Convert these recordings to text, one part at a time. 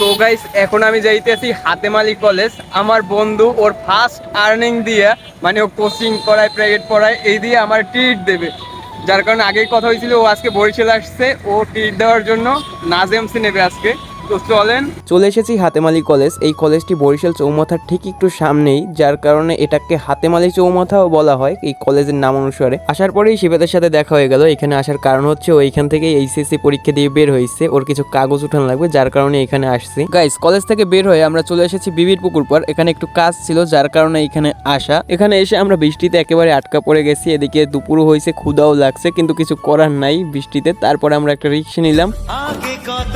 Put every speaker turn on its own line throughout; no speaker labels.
তো গাইস এখন আমি যাইতেছি হাতেমালি কলেজ আমার বন্ধু ওর ফার্স্ট আর্নিং দিয়ে মানে ও কোচিং করায় প্রাইভেট পড়ায়, এই দিয়ে আমার ট্রিট দেবে। যার কারণে আগেই কথা হয়েছিল, ও আজকে বরিশাল আসছে, ও ট্রিট দেওয়ার জন্য নাজেমসি নেবে আজকে। তো চলেন।
চলে এসেছি হাতেমালি কলেজ। এই কলেজটি বরিশাল চৌমাথার ঠিক একটু সামনেই যার কারণে এটাকে হাতেমালি চৌমাথাও বলা হয় এই কলেজের নাম অনুসারে। আসার পরেই শিবেদের সাথে দেখা হয়ে গেল। এখানে আসার কারণ হচ্ছে ও এখান থেকে এইচএসসি পরীক্ষা দিয়ে বের হয়েছে। ওর কিছু কাগজ উঠানো লাগবে যার কারণে এখানে আসছি। গাইস কলেজ থেকে বের হয়ে আমরা চলে এসেছি বিবির পুকুর পর। এখানে একটু কাজ ছিল যার কারণে এখানে আসা। এখানে এসে আমরা বৃষ্টিতে একেবারে আটকা পড়ে গেছি। এদিকে দুপুরও হয়েছে ক্ষুদাও লাগছে কিন্তু কিছু করার নাই বৃষ্টিতে। তারপরে আমরা একটা রিক্সা নিলাম।
আগে কত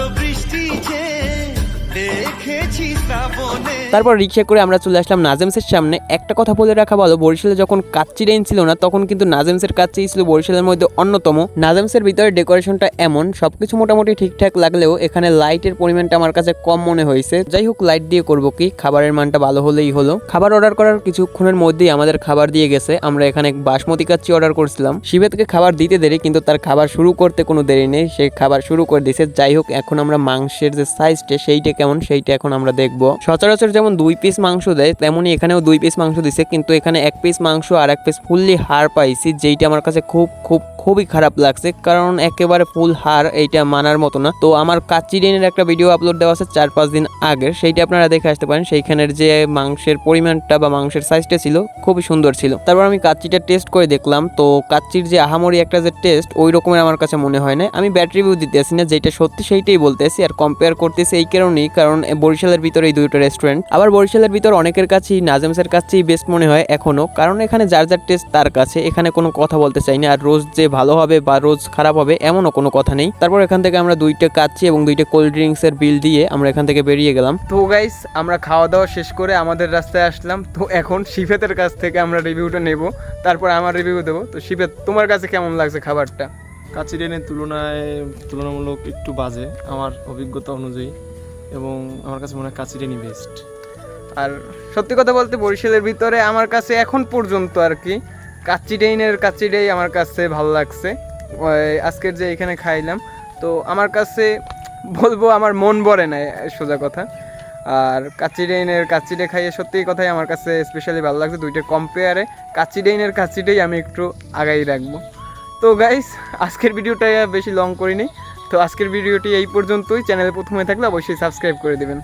তারপর রিক্সা করে আমরা চলে আসলাম নাজেমসের সামনে। একটা কথা বলে রাখা ভালো, বরিশালে যখন কাচ্চি রেঞ্জ ছিল না, তখন কিন্তু নাজেমসের কাচ্চি ছিল বরিশালের মধ্যে অন্যতম। নাজেমসের ভিতরে ডেকোরেশনটা এমন, সবকিছু মোটামুটি ঠিকঠাক লাগলেও এখানে লাইটের পরিমাণটা আমার কাছে কম মনে হয়েছে। যাই হোক, লাইট দিয়ে করব কি? খাবারের মানটা ভালো হলেই হলো। খাবার অর্ডার করার কিছুক্ষণের মধ্যেই আমাদের খাবার দিয়ে গেছে। আমরা এখানে বাসমতি কাচ্চি অর্ডার করছিলাম। শিবেতকে খাবার দিতে দেরি, কিন্তু তার খাবার শুরু করতে কোনো দেরি নেই। সে খাবার শুরু করে দিয়েছে। যাই হোক, এখন আমরা মাংসের যে সাইজটা সেইটা কেমন? সেইটা এখন আমরা দেখব। সচরাচর যেমন দুই পিস মাংস দেয় তেমনই এখানেও দুই পিস মাংস দিছে, কিন্তু এখানে এক পিস মাংস আর এক পিস ফুললি হাড় পাইছি, যেইটা আমার কাছে খুব খুব, খুবই খারাপ লাগছে, কারণ একেবারে ফুল হার এইটা মানার মতো না। তো আমার কাচ্চি ডিনের একটা ভিডিও আপলোড দেওয়া আছে চার পাঁচ দিন আগের, সেইটা আপনারা দেখে আসতে পারেন। সেইখানের যে মাংসের পরিমাণটা বা মাংসের সাইজটা ছিল, খুবই সুন্দর ছিল। তারপর আমি কাচ্চিটা টেস্ট করে দেখলাম, তো কাচ্চির যে আহামরি একটা যে টেস্ট ওই রকমের আমার কাছে মনে হয় না আমি ব্যাটারি রিভিউ দিতে আসি না যেটা সত্যি সেইটাই বলতেছি আর কম্পেয়ার করতেছি এই কারণেই, কারণ বরিশালের ভিতরে এই দুটো রেস্টুরেন্ট আবার বরিশালের ভিতর অনেকের কাছেই, নাজেমসের কাছেই বেস্ট মনে হয় এখনও। কারণ এখানে যার যার টেস্ট তার কাছে। এখানে কোনো কথা বলতে চাই না। আর রোজ যে ভালো হবে বা রোজ খারাপ হবে এমনও কোনো কথা নেই। তারপর এখান থেকে আমরা দুইটা কাচ্ছি এবং দুইটা কোল্ড ড্রিঙ্কসের বিল দিয়ে আমরা এখান থেকে বেরিয়ে গেলাম।
তো গাইস আমরা খাওয়া দাওয়া শেষ করে আমাদের রাস্তায় আসলাম। তো এখন শিফেতের কাছ থেকে আমরা রিভিউটা নেব। তারপর আমার রিভিউ দেবো। তো শিফেত তোমার কাছে কেমন লাগছে খাবারটা?
কাচি ট্রেনের তুলনায়, তুলনামূলক একটু বাজে। আমার অভিজ্ঞতা অনুযায়ী। এবং আমার কাছে মনে হয় কাচি ট্রেনই বেস্ট
আর সত্যি কথা বলতে বরিশালের ভিতরে আমার কাছে এখন পর্যন্ত আর কি কাচ্চি ডেইনের কাচ্চি ডেই আমার কাছে ভালো লাগছে। আজকের যে এখানে খাইলাম, তো আমার কাছে বলব আমার মন ভরে নাই সোজা কথা। আর কাচ্চি ডেইনের কাচ্চি ডে খাইয়ে সত্যি কথাই আমার কাছে স্পেশালি ভালো লাগছে দুইটার কম্পেয়ারে কাচ্চি ডেইনের কাচ্চি ডেই আমি একটু আগাই রাখব। তো গাইস আজকের ভিডিওটা বেশি লং করিনি। তো আজকের ভিডিওটি এই পর্যন্তই। চ্যানেল প্রথমে থাকলে অবশ্যই সাবস্ক্রাইব করে দেবেন।